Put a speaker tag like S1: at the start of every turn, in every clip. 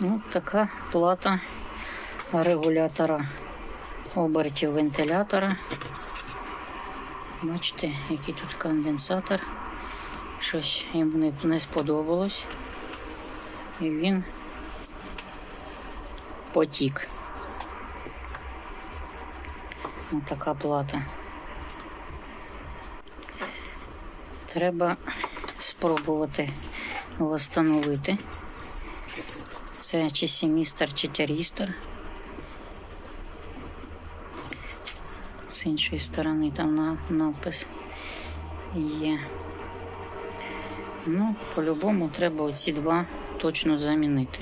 S1: Ось така плата регулятора обертів вентилятора. Бачите, який тут конденсатор. Щось не, не сподобалось. І він потік. Ось така плата. Треба спробувати встановити. Це чи семістер, чи тярістер. З іншої сторони там на, напис є. Ну, по-любому треба оці два точно замінити.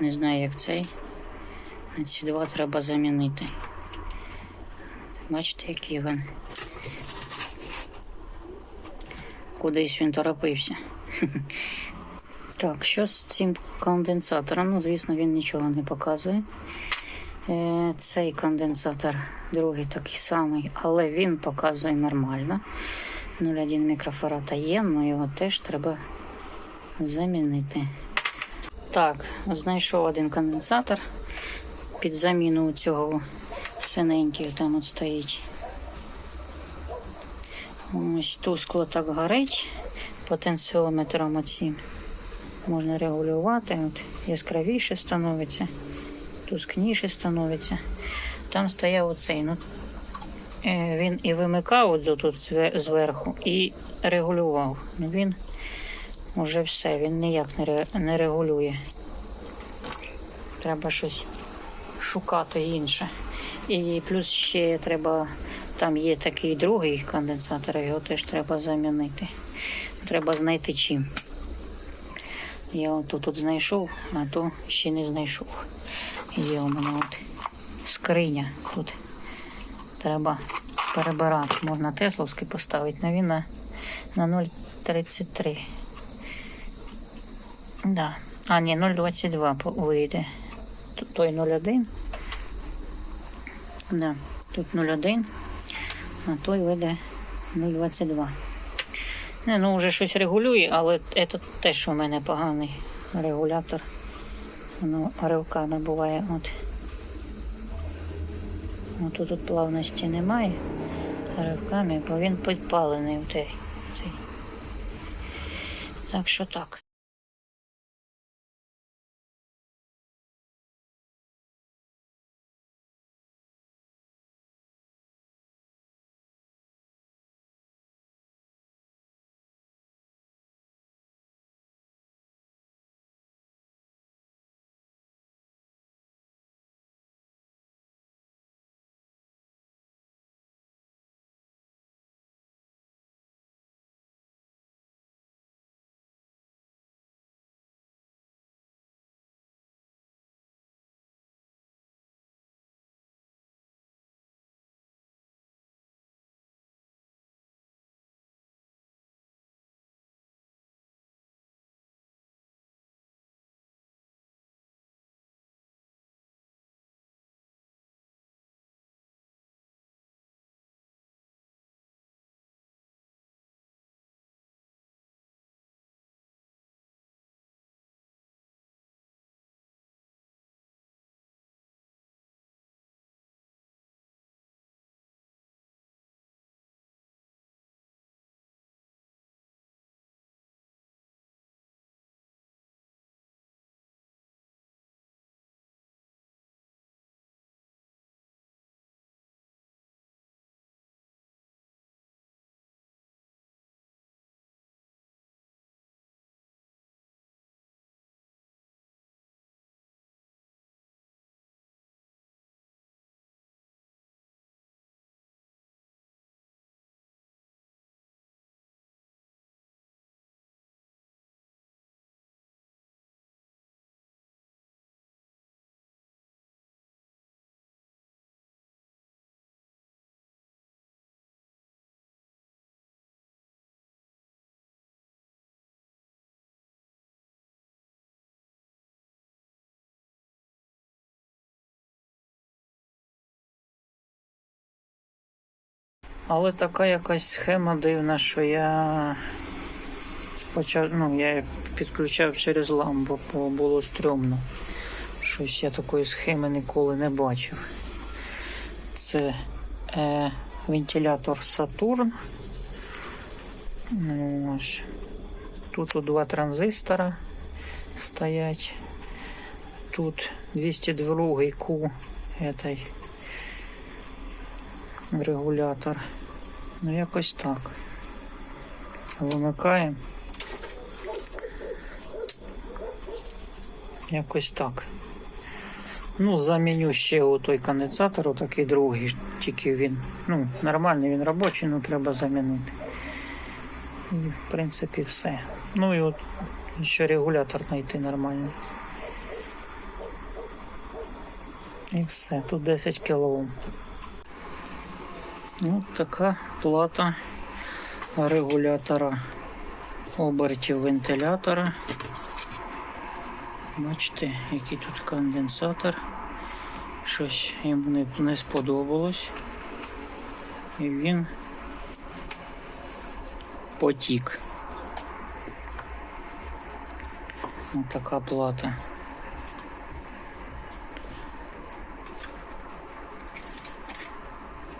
S1: Не знаю, як цей. Ці два треба замінити. Бачите, який він. Кудись він торопився. Так, що з цим конденсатором? Ну, звісно, він нічого не показує. Е, Цей конденсатор, другий такий самий, але він показує нормально. 0,1 мікрофарата є, але його теж треба замінити. Так, знайшов один конденсатор під заміну цього синенького там от стоїть. Ось тускло так горить потенціометром оцім. Можна регулювати, от яскравіше становиться, тускніше становиться. Там стояв оцей. Ну, е, він і вимикав от тут зверху, і регулював. Ну, він вже все, він ніяк не регулює. Треба щось шукати інше. І плюс ще треба, там є такий другий конденсатор, його теж треба замінити. Треба знайти чим. Я отут тут знайшов, а то ще не знайшов. Є у мене от скриня тут. Треба перебирати. Можна тесловський поставити, але він на, на 0,33. Да. А, ні, 0,22 вийде. Тут той 0,1. Да. Тут 0,1, а той вийде 0,22. Не, ну вже щось регулює, але це теж у мене поганий регулятор. Воно ривками буває. От. От тут плавності немає. Ривками, бо він підпалений в цей. Так що так. Але така якась схема дивна, що я почав, ну, я підключав через лампу, бо було стрьомно. Щось я такої схеми ніколи не бачив. Це е, вентилятор Сатурн. Ну, Ось. Тут два транзистора стоять. Тут 202 Q этой регулятор. Ну, якось так. Вимикаємо. Якось так. Ну, заміню ще той конденсатор, такий другий, тільки він, ну, нормальний, він робочий, ну треба замінити. І, в принципі, все. Ну і от ще регулятор знайти нормальний. І все, тут 10 кОм. Ну, така плата регулятора обертів вентилятора. Бачите, який тут конденсатор. Щось йому не, не сподобалось. І він потік. Ось така плата.